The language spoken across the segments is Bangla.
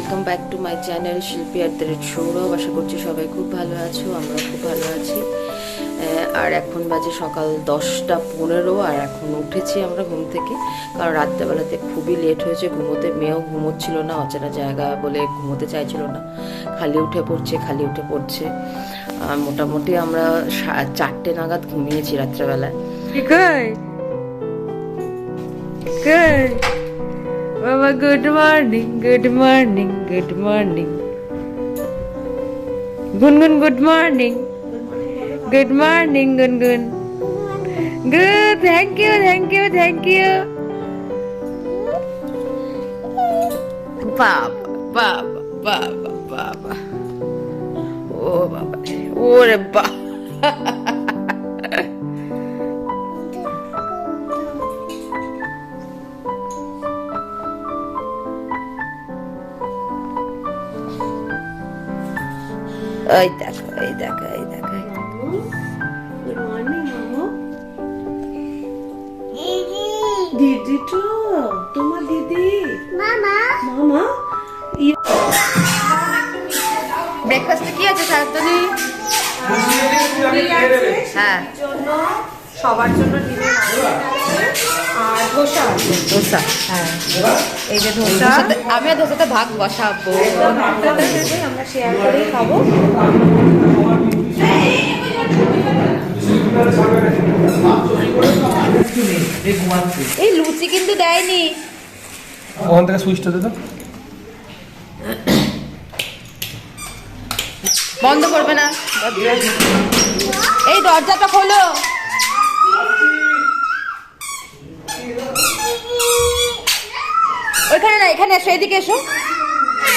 Welcome back to my channel Shilpi at the rate Sourav আশা করছি সবাই খুব ভালো আছো আমরা খুব ভালো আছি। আর এখন বাজে সকাল দশটা পনেরো, আর এখন উঠেছি আমরা ঘুম থেকে। কারণ রাত্রেবেলাতে খুবই লেট হয়েছে, ঘুমোতে, মেয়েও ঘুমোচ্ছিল না, অচেনা জায়গা বলে ঘুমোতে চাইছিল না। খালি উঠে পড়ছে, খালি উঠে পড়ছে। আর মোটামুটি আমরা চারটে নাগাদ ঘুমিয়েছি রাত্রেবেলায়. Mama, good morning, good morning, good morning. Gungun, good morning. Good morning, Gungun. Good, thank you, thank you, thank you. বাবা বাবা বাবা বাবা ও বাবা ওরে বা এই দেখো এই দেখো এই দেখো। দিদি তো তোমার দিদি? মামা। মামা? ব্রেকফাস্টে কি আছে সায়ন্তনী হ্যাঁ। সবার জন্য ডিমের আর ধোসা ধোসা হ্যাঁ। এই যে ধোসা। ধোসাতে- আমিও ধোসাতে ভাগ বসাবো। আমরা শেয়ার করেই খাব। এই লুচি কিন্তু দেয়নি। ওখান থেকে সুইচটা দে তো। বন্ধ করবে না। এই দরজাটা খোলো। ওইখানে না এখানে এসো এদিকে এসো।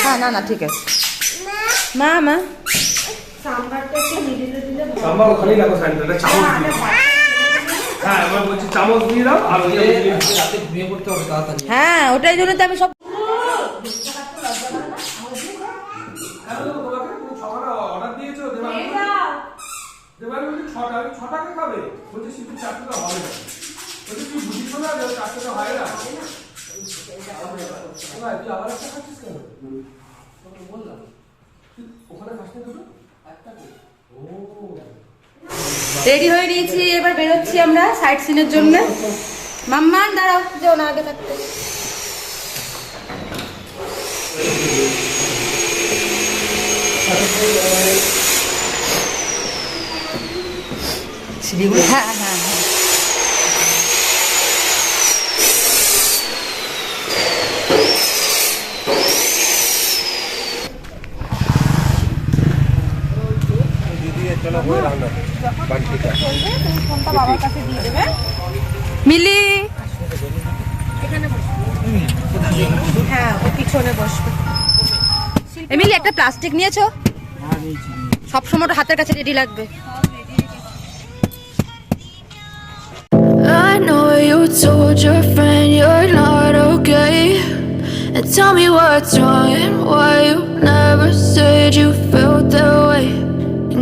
হ্যাঁ না না ঠিক আছে। মা মা। সাম্বারটা একটু মিডিলে দিলে ভালো সাম্বার ওখানেই রাখো স্যান্ডেলটা চামচ দিয়ে হ্যাঁ এবার বলছি চামচ দিয়ে দাও আর ওই রাতে ঘুমিয়ে পড়তে হবে তাড়াতাড়ি। হ্যাঁ ওটাই জন্য তো আমি সব ছটা ছটাকে খাবে? বলছি শুধু চারটেটা হবে না। বলছি তুই বুঝিস না যে চারটেটা হয় না। ভাই, তুই আবার একটা খাচ্ছিস কেন? তোকে বললাম। ওখানে খাস না দুটো? একটা করে। ও। রেডি হয়ে নিয়েছি এবার বেরোচ্ছি আমরা সাইট সিনের জন্য। মাম্মান দাঁড়াও যেও না আগে থাকতে। হ্যাঁ হ্যাঁ হ্যাঁ। মিলি হ্যাঁ ও পিছনে বসবে এমিলি একটা প্লাস্টিক নিয়েছো সবসময় ওটা হাতের কাছে রেডি লাগবে I know you told your friend you're not okay. And tell me what's wrong and why you never said you felt that way.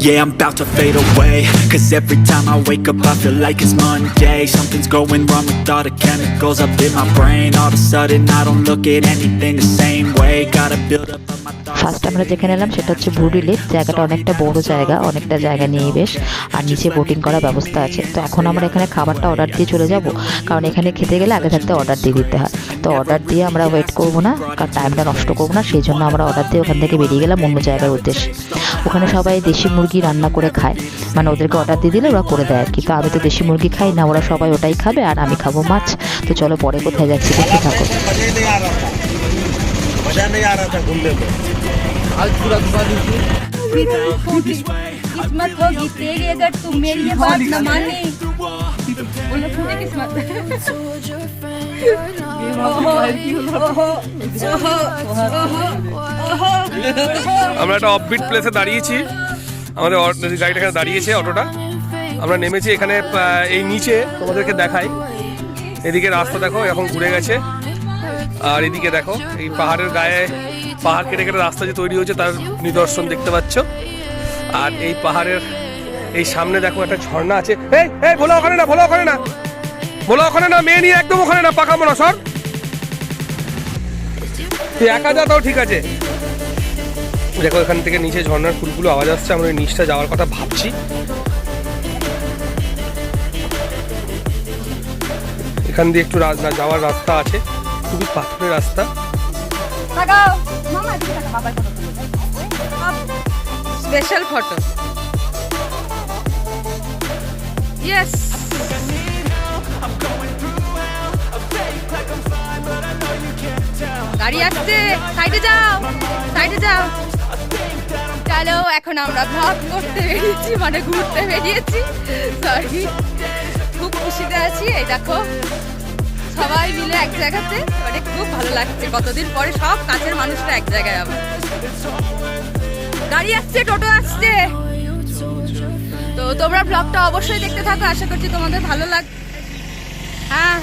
Yeah, I'm about to fade away. Cause every time I wake up I feel like it's Monday. Something's going wrong with all the chemicals up in my brain. All of a sudden I don't look at anything the same way. Gotta build up of my first আমরা যেখানে এলাম সেটা হচ্ছে ভুরি লেক জায়গাটা অনেকটা বড় জায়গা অনেকটা জায়গা নিয়ে বেশ। আর নিচে বোটিং করার ব্যবস্থা আছে। তো এখন আমরা এখানে খাবারটা অর্ডার দিয়ে চলে যাব। কারণ এখানে খেতে গেলে আগে থাকতে অর্ডার দিয়ে দিতে হয়। তো অর্ডার দিয়ে আমরা ওয়েট করব না কারণ টাইমটা নষ্ট করব না। সেই জন্য আমরা অর্ডার দিয়ে ওখান থেকে বেরিয়ে গেলাম অন্য জায়গার উদ্দেশ্যে। ওখানে সবাই দেশি মুরগি রান্না করে খায় মানে ওদেরকে অর্ডার দিয়ে দিলে ওরা করে দেয় আর কি তো আমি তো দেশি মুরগি খাই না ওরা সবাই ওটাই খাবে আর আমি খাবো মাছ তো চলো পরে কোথায় যাচ্ছি দেখতে থাকো আজ পুরা ঘুমা দিচ্ছি किस्मत होगी तेरी अगर तुम मेरी ये बात न माने बोलो फूटे किस्मत আমরা একটা অফবিট প্লেসে দাঁড়িয়েছি। আমাদের গাড়িটা এখানে দাঁড়িয়েছে, অটোটা। আমরা নেমেছি এখানে এই নিচে, তোমাদেরকে দেখাই। এদিকে রাস্তা দেখো, এখন ঘুরে গেছে। আর এদিকে দেখো, এই পাহাড়ের গায়ে, পাহাড় কেটে কেটে রাস্তা যে তৈরি হয়েছে, তার নিদর্শন দেখতে পাচ্ছ। আর এই পাহাড়ের, এই সামনে দেখো একটা ঝর্ণা আছে। এই এই ভোলা ওখানে না ভোলা ওখানে না। ভোলা ওখানে না মেয়ে নিয়ে একদম ওখানে না পাকা মনে সর তুই একা যা তাও ঠিক আছে। দেখো এখান থেকে নিচে ঝর্ণার ফুলগুলো আওয়াজ আসছে আমরা ওই নিচটা যাওয়ার কথা ভাবছি। এখান দিয়ে একটু রাস্তা যাওয়ার রাস্তা আছে। খুবই পাথরের রাস্তা। Special photo. ইয়েস গাড়ি আসছে। সাইডে যাও সাইডে যাও। চলো, এখন আমরা ভ্লগ করতে বেরিয়েছি মানে ঘুরতে বেরিয়েছি। সরি খুব খুশিতে আছি। এই দেখো, সবাই মিলে এক জায়গাতে। মানে খুব ভালো লাগছে। কতদিন পরে সব কাছের মানুষরা এক জায়গায় আবার। গাড়ি আসছে, টোটো আসছে। তো তোমরা ব্লগটা অবশ্যই দেখতে থাকো। আশা করছি তোমাদের ভালো লাগ হ্যাঁ।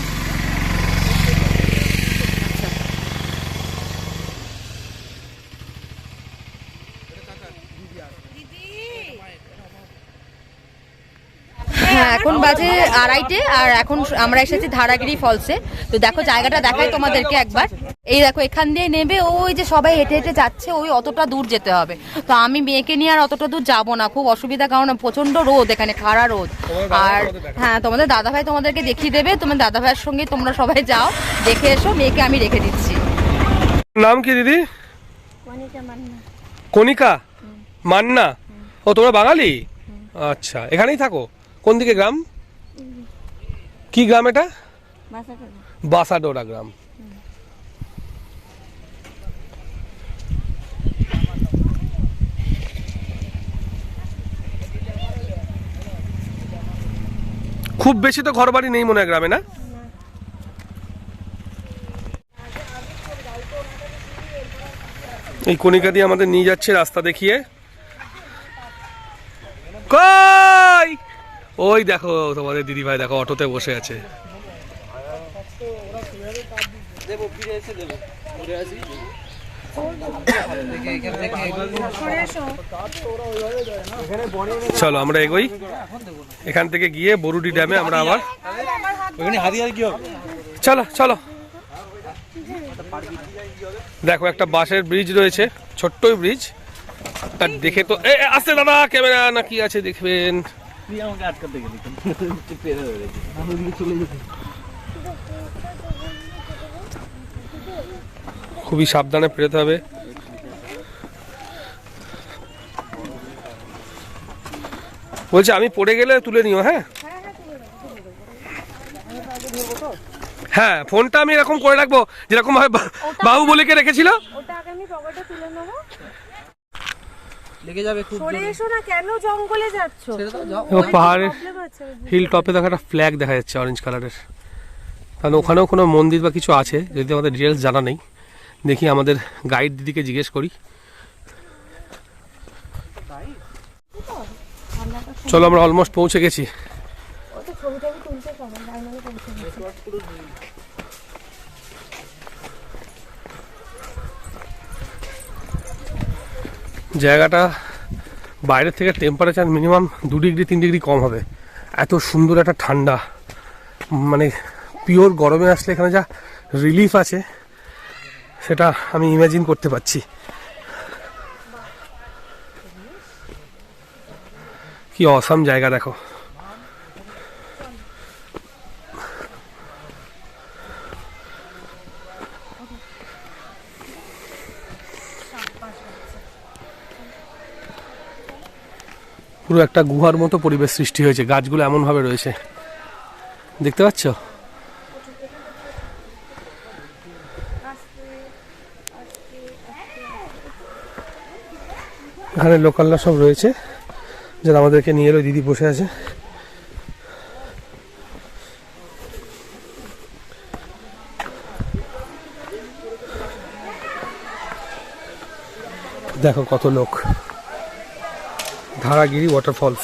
হ্যাঁ এখন বাজে আড়াইটে আর এখন আমরা এসেছি ধারাগিরি ফলসে। তো দেখো জায়গাটা দেখাই তোমাদেরকে একবার। এই দেখো এখান দিয়ে নেবে ওই যে সবাই হেঁটে হেঁটে যাচ্ছে ওই অতটা দূর যেতে হবে। তো আমি মেয়েকে নিয়ে আর অতটা দূর যাব না খুব অসুবিধা কারণ প্রচণ্ড রোদ এখানে খাড়া রোদ। আর হ্যাঁ তোমাদের দাদাভাই তোমাদেরকে দেখিয়ে দেবে তোমার দাদাভাইয়ের সঙ্গে তোমরা সবাই যাও দেখে এসো মেয়েকে আমি রেখে দিচ্ছি। নাম কি দিদি? কণিকা মান্না। ও তোমরা বাঙালি? আচ্ছা এখানেই থাকো। কোন দিকে গ্রাম? কি গ্রাম এটা? বাসাডোরা গ্রাম। খুব বেশি তো ঘর বাড়ি নেই মনে হয় গ্রামে না? এই কণিকা দিয়ে আমাদের নিয়ে যাচ্ছে রাস্তা দেখিয়ে। ওই দেখো তোমাদের দিদি ভাই দেখো অটোতে বসে আছে। চলো আমরা এগোই। এখান থেকে গিয়ে বরুডি ড্যামে আমরা আবার চলো চলো। দেখো একটা বাঁশের ব্রিজ রয়েছে ছোট্টই ব্রিজ। আর দেখে তো এ আসতে দাদা ক্যামেরা না কি আছে দেখবেন? তুই আমাকে আটকাতে গেলি পেরে হয়ে আমি ওদিকে চলে যেতে খুবই সাবধানে পেরোতে হবে। বলছি আমি পড়ে গেলে তুলে নিও হ্যাঁ? হ্যাঁ ফোনটা আমি এরকম করে রাখব যেরকম ভাবে বা- বাহুবলীকে রেখেছিল। ওটা আগে আমি পকেটে তুলে নেব। লেগে যাবে খুব সরে এসো না কেন জঙ্গলে যাচ্ছ? ও পাহাড়ের প্রবলেম আছে হিল টপে দেখো একটা ফ্ল্যাগ দেখা যাচ্ছে অরেঞ্জ কালারের কারণ ওখানেও কোনো মন্দির বা কিছু আছে যদি আমাদের ডিটেলস জানা নেই দেখি আমাদের গাইড দিদিকে জিজ্ঞেস করি। চলো আমরা অলমোস্ট পৌঁছে গেছি। জায়গাটা বাইরে থেকে টেম্পারেচার মিনিমাম দু ডিগ্রি তিন ডিগ্রি কম হবে। এত সুন্দর একটা ঠান্ডা। মানে পিওর গরমে আসলে এখানে যা রিলিফ আছে, সেটা আমি ইমাজিন করতে পারছি। কি অসাম জায়গা দেখো। পুরো একটা গুহার মতো পরিবেশ সৃষ্টি হয়েছে। গাছগুলো এমনভাবে রয়েছে। দেখতে পাচ্ছ? এখানে লোকালরা সব রয়েছে। যারা আমাদেরকে নিয়ে এলো, দিদি বসে আছে। দেখো কত লোক। Dharagiri waterfalls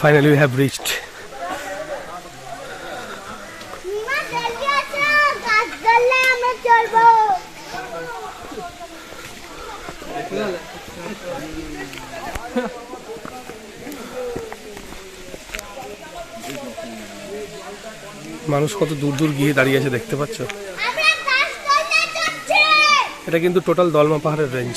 finally we have reached মানুষ কত দূর দূর গিয়ে দাঁড়িয়ে আছে দেখতে পাচ্ছ? এটা কিন্তু টোটাল দলমা পাহাড়ের রেঞ্জ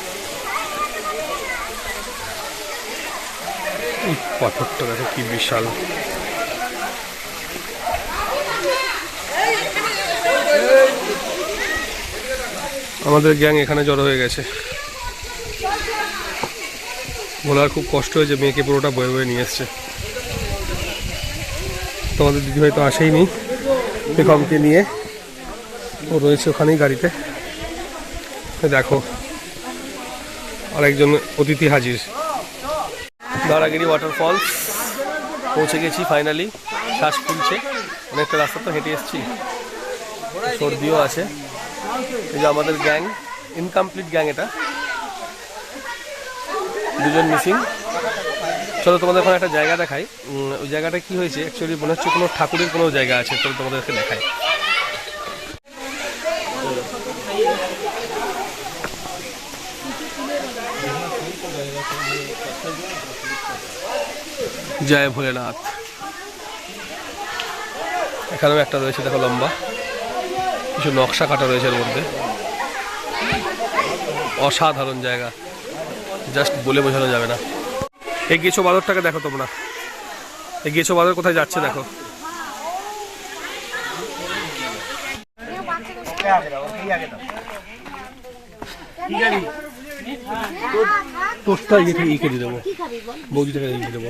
পাথরটা দেখো কি বিশাল। আমাদের গ্যাং এখানে জড়ো হয়ে গেছে। বলার খুব কষ্ট হয়েছে, মেয়েকে পুরোটা বয়ে বয়ে নিয়ে এসছে। তোমাদের দিদিভাই তো আসেইনি, বেগমকে নিয়ে। ও রয়েছে ওখানেই গাড়িতে। দেখো, আরেকজন অতিথি হাজির। দারাগিরি ওয়াটারফলস পৌঁছে গেছি ফাইনালি শ্বাস ফুলছে অনেকটা রাস্তা তো হেঁটে এসেছি। সর্দিও আছে। এই যে আমাদের গ্যাং ইনকমপ্লিট গ্যাং এটা। দুজন মিসিং চলো তোমাদের ওখানে একটা জায়গা দেখাই। ওই জায়গাটা কি হয়েছে? অ্যাকচুয়ালি মনে হচ্ছে কোনো ঠাকুরের কোনো জায়গা আছে। তো তোমাদেরকে দেখাই। জয় ভোলেনাথ। এখানেও একটা রয়েছে, দেখো লম্বা। কিছু নকশা কাটা রয়েছে এর মধ্যে। অসাধারণ জায়গা। জাস্ট বলে বোঝানো যাবে না। এগিয়েছো বাদরটাকে দেখো তোমরা। এগিয়েছো বাদর কোথায় যাচ্ছে দেখো। তোরটা ইয়ে ইয়ে কেটে দেবো। বৌদিটাকে দেবো।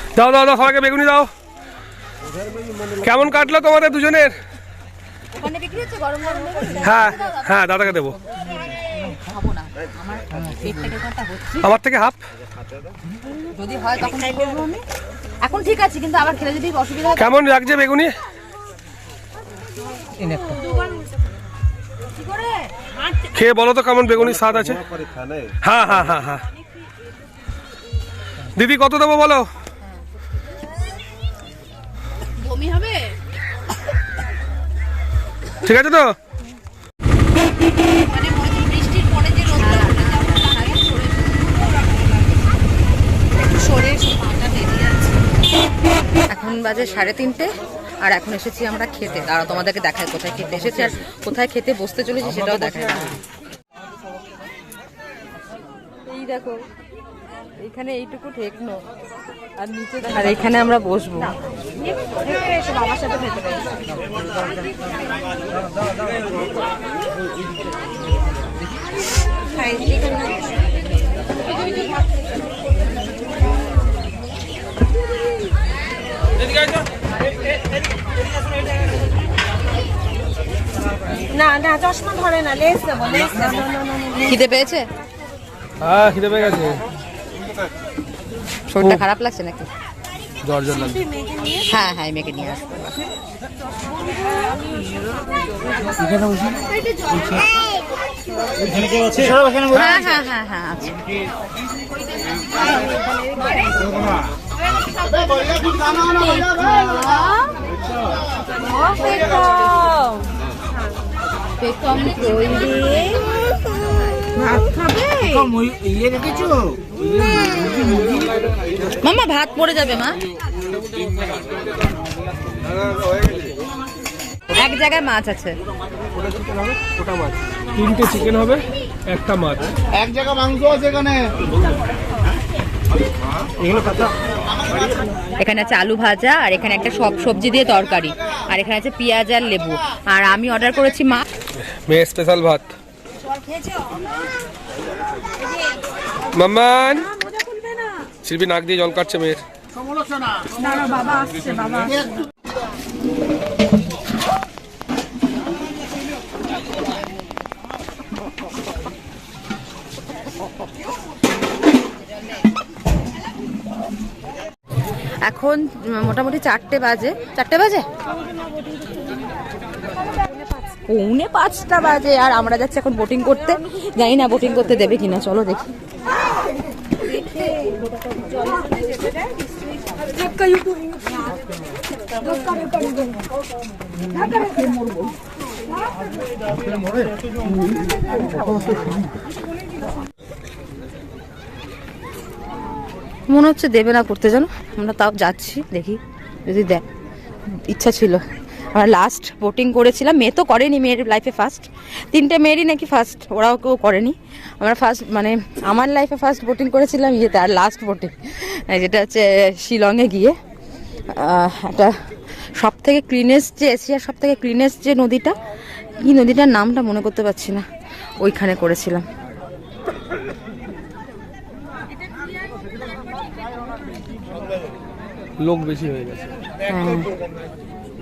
দাও দাও দাও সবাইকে বেগুনি দাও। কেমন কাটলো তোমাদের দুজনের? হ্যাঁ হ্যাঁ দাদাকে দেবো। আমার থেকে হাফ? যদি হয় তখন এখন ঠিক আছে কিন্তু আবার খেলে যদি অসুবিধা কেমন লাগছে বেগুনি? খেয়ে বলো তো কেমন বেগুনি স্বাদ আছে। হ্যাঁ হ্যাঁ হ্যাঁ হ্যাঁ। দিদি কত দেবো বলো? বেরিয়ে আছে এখন বাজে সাড়ে তিনটে, আর এখন এসেছি আমরা খেতে। আর তোমাদেরকে দেখায় কোথায় খেতে এসেছি আর কোথায় খেতে বসতে চলেছি সেটাও দেখায় এই দেখো এখানে এইটুকু ঠেকনো। আর নিচে আর এখানে আমরা বসবো। বাবার সাথে না না চশমা ধরে না লেস দেবো লেস দেবো। খিদে পেয়েছে? হ্যাঁ খিদে পেয়ে গেছে। শরীরটা খারাপ লাগছে নাকি? জ্বর জ্বর লাগছে। হ্যাঁ হ্যাঁ মেয়েকে নিয়ে আসব। হ্যাঁ হ্যাঁ হ্যাঁ হ্যাঁ আচ্ছা পেকম ইয়ে রেখেছো? মামা ভাত পড়ে যাবে মা। এক জায়গায় মাছ আছে। তিনটে চিকেন হবে একটা মাছ। এক জায়গা মাংস আছে এখানে। এখানে আছে আলু ভাজা আর এখানে একটা সব সবজি দিয়ে তরকারি আর এখানে আছে পেঁয়াজ আর লেবু। আর আমি অর্ডার করেছি মা মেয়ে স্পেশাল ভাত। মাম্মান! শিল্পী নাক দিয়ে জল কাটছে মেয়ের। এখন মোটামুটি চারটে বাজে। চারটে বাজে? পৌনে পাঁচটা বাজে আর আমরা যাচ্ছি এখন বোটিং করতে। জানি না বোটিং করতে দেবে কিনা, চলো দেখি। মনে হচ্ছে দেবে না করতে জানো? আমরা তাও যাচ্ছি, দেখি। যদি দেয়, ইচ্ছা ছিল। আমরা লাস্ট বোটিং করেছিলাম। মেয়ে তো করেনি মেয়ের লাইফে ফার্স্ট তিনটে মেয়েরই নাকি ফার্স্ট ওরাও কেউ করেনি। আমরা ফার্স্ট মানে আমার লাইফে ফার্স্ট বোটিং করেছিলাম ইয়েতে আর লাস্ট বোটিং যেটা হচ্ছে শিলংয়ে গিয়ে একটা সব থেকে ক্লিনেস্ট যে এশিয়ার সব থেকে ক্লিনেস্ট যে নদীটা কি নদীটার নামটা মনে করতে পারছি না ওইখানে করেছিলাম। লোক বেশি হয়ে গেছে। হ্যাঁ।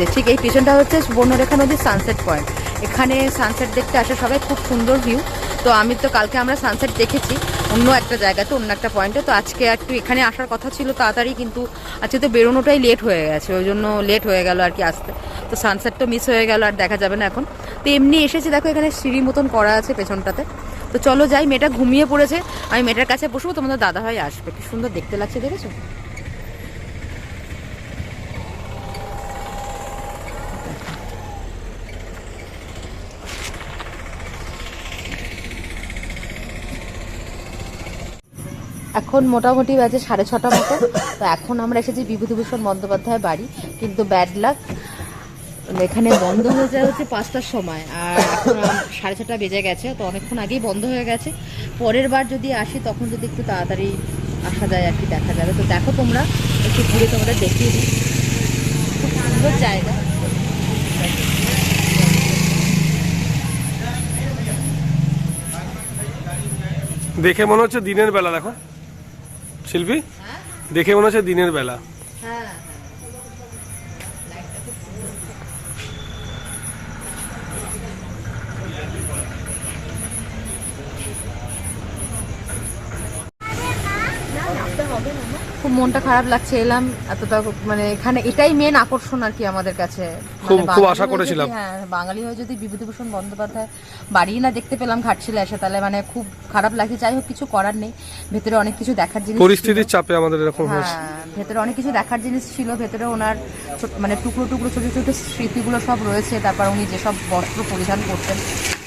যে ঠিক এই পিছনটা হচ্ছে বর্ণরেখা নদীর সানসেট পয়েন্ট এখানে সানসেট দেখতে আসে সবাই, খুব সুন্দর ভিউ তো আমি তো কালকে আমরা সানসেট দেখেছি, অন্য একটা জায়গাতে, অন্য একটা পয়েন্টে তো আজকে একটু এখানে আসার কথা ছিল তাড়াতাড়ি, কিন্তু আজকে তো বেরোনোটাই লেট হয়ে গেছে, ওই জন্য লেট হয়ে গেল আর কি আসতে। তো সানসেট তো মিস হয়ে গেল, আর দেখা যাবে না এখন। তো এমনি এসেছি, দেখো এখানে সিঁড়ি মতন করা আছে পেছনটাতে। তো চলো যাই, মেয়েটা ঘুমিয়ে পড়েছে, আমি মেয়েটার কাছে বসবো, তোমাদের দাদা ভাই আসবে। কি সুন্দর দেখতে লাগছে, দেখেছ? এখন মোটামুটি বাজে সাড়ে ছটা মতো। তো এখন আমরা এসেছি বিভূতিভূষণ বন্দ্যোপাধ্যায় বাড়ি। কিন্তু ব্যাড লাক এখানে বন্ধ হয়ে যায় হচ্ছে পাঁচটার সময়। আর এখন সাড়ে ছটা বেজে গেছে, তো অনেকক্ষণ আগেই বন্ধ হয়ে গেছে। পরের বার যদি আসি, তখন যদি একটু তাড়াতাড়ি আসা যায় আর কি, দেখা যাবে। তো দেখো তোমরা, একটু ঘুরে তোমরা দেখিয়ে দিই। খুব সুন্দর জায়গা। দেখে মনে হচ্ছে দিনের বেলা, দেখো। শিল্পী? দেখে মনে হচ্ছে দিনের বেলা। হ্যাঁ। মনটা খারাপ লাগছে এলাম এতটা মানে এখানে এটাই মেন আকর্ষণ আর কি আমাদের কাছে। মানে খুব- খুব আশা করেছিলাম। হ্যাঁ বাঙালি হয়ে যদি বিভূতিভূষণ বন্দ্যোপাধ্যায় বাড়ি না দেখতে পেলাম ঘাটশিলা এসে তাহলে মানে খুব খারাপ লাগছে। যাই হোক কিছু করার নেই। ভেতরে অনেক কিছু দেখার জিনিস পরিস্থিতির চাপে আমাদের এরকম হয়েছে। হ্যাঁ ভেতরে অনেক কিছু দেখার জিনিস ছিল। ভেতরে ওনার মানে টুকরো টুকরো ছোট ছোট স্মৃতিগুলো সব রয়েছে। তারপর উনি যেসব বস্ত্র পরিধান করতেন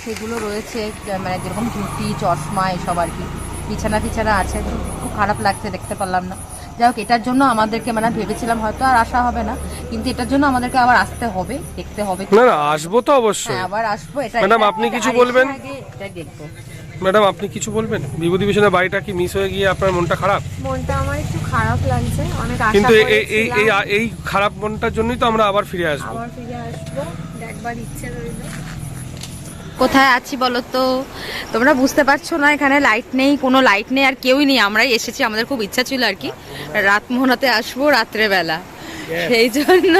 সেগুলো রয়েছে। মানে যেরকম ধুতি চশমা এসব আর কি। বিছানা টিছানা আছে খুব খারাপ লাগছে দেখতে পারলাম না। যাই হোক এটার জন্য আমাদেরকে মানে ভেবেছিলাম হয়তো আর আসা হবে না কিন্তু এটার জন্য আমাদেরকে আবার আসতে হবে দেখতে হবে না না আসব তো অবশ্যই। হ্যাঁ আবার আসব এটা ম্যাডাম, আপনি কিছু বলবেন? দেখব। ম্যাডাম আপনি কিছু বলবেন? বিভূতিভূষণের বাড়িটা কি মিস হয়ে গিয়ে আপনার মনটা খারাপ? মনটা আমার একটু খারাপ লাগছে অনেক আশা কিন্তু এই- এই এই এই খারাপ মনটার জন্যই তো আমরা আবার ফিরে আসব। আবার ফিরে আসব দেখবার ইচ্ছে রইল। কোথায় আছি বলো তো? তোমরা বুঝতে পারছ না এখানে লাইট নেই কোনো লাইট নেই আর কেউই নেই। আমরাই এসেছি আমাদের খুব ইচ্ছা ছিল আর কি। রাত মোহনাতে আসব রাত্রেবেলা সেই জন্য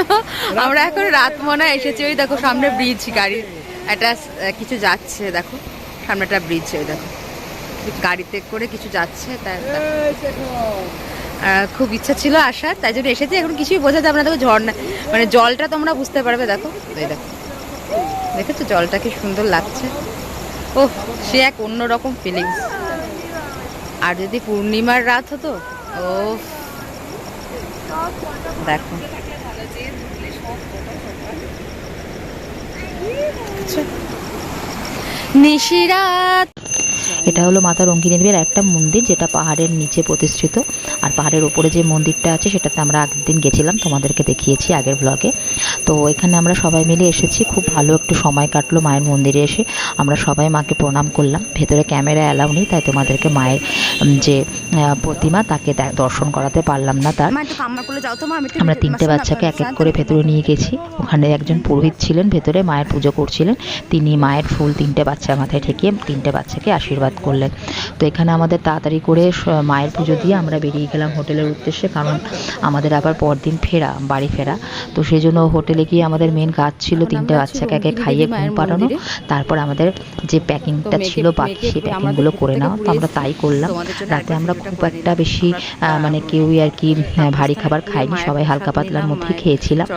আমরা এখন রাত হয় এসেছি। ওই দেখো সামনে ব্রিজ গাড়ির একটা কিছু যাচ্ছে দেখো। সামনে একটা ব্রিজ ওই দেখো। গাড়িতে করে কিছু যাচ্ছে তাই খুব ইচ্ছা ছিল আসার তাই জন্য এসেছি। এখন কিছুই বোঝা যাবে না দেখো ঝর্ণা মানে জলটা তোমরা বুঝতে পারবে দেখো। এই দেখো। দেখেছ জলটা কি সুন্দর লাগছে? ও সে এক অন্যরকম ফিলিংস আর যদি পূর্ণিমার রাত হতো? ও দেখো। আচ্ছা। নিশিরাত। এটা হলো মাতা রঙ্গিনী দেবীর একটা মন্দির যেটা পাহাড়ের নিচে প্রতিষ্ঠিত। আর পাহাড়ের ওপরে যে মন্দিরটা আছে, সেটাতে আমরা আগের দিন গেছিলাম, তোমাদেরকে দেখিয়েছি আগের ব্লগে তো এখানে আমরা সবাই মিলে এসেছি। খুব ভালো একটু সময় কাটলো মায়ের মন্দিরে এসে। আমরা সবাই মাকে প্রণাম করলাম। ভেতরে ক্যামেরা অ্যালাউ নেই তাই তোমাদেরকে মায়ের যে প্রতিমা তাকে দর্শন করাতে পারলাম না তার। আমরা তিনটে বাচ্চাকে এক এক করে ভেতরে নিয়ে গেছি। ওখানে একজন পুরোহিত ছিলেন ভেতরে মায়ের পুজো করছিলেন। তিনি মায়ের ফুল তিনটে বাচ্চার মাথায় ঠেকিয়ে তিনটে বাচ্চাকে আশীর্বাদ করলেন। তো এখানে আমাদের তাড়াতাড়ি করে মায়ের পুজো দিয়ে আমরা বেরিয়ে গেলাম হোটেলের উদ্দেশ্যে কারণ আমাদের আবার পরদিন ফেরা বাড়ি ফেরা। তো সেই জন্য হোটেলে গিয়ে আমাদের মেন কাজ ছিল তিনটে বাচ্চাকে আগে খাইয়ে ঘুম পাড়ানো তারপর আমাদের যে প্যাকিংটা ছিল বাকি সেই প্যাকিংগুলো করে নাও তো আমরা তাই করলাম। রাতে আমরা খুব একটা বেশি মানে কেউই আর কি ভারী খাবার খাইনি সবাই হালকা পাতলার মধ্যেই খেয়েছিলাম।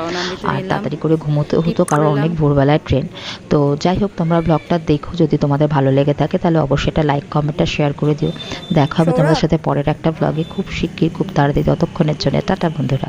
আর তাড়াতাড়ি করে ঘুমোতে হতো কারণ অনেক ভোরবেলায় ট্রেন। তো যাই হোক তোমরা ব্লগটা দেখো যদি তোমাদের ভালো লেগে থাকে তাহলে অবশ্যই এটা লাইক কমেন্টটা শেয়ার করে দিও। দেখা হবে তোমাদের সাথে পরের একটা ব্লগে খুব শিগগির খুব তাড়াতাড়ি ততক্ষণের জন্য। টাটা বন্ধুরা।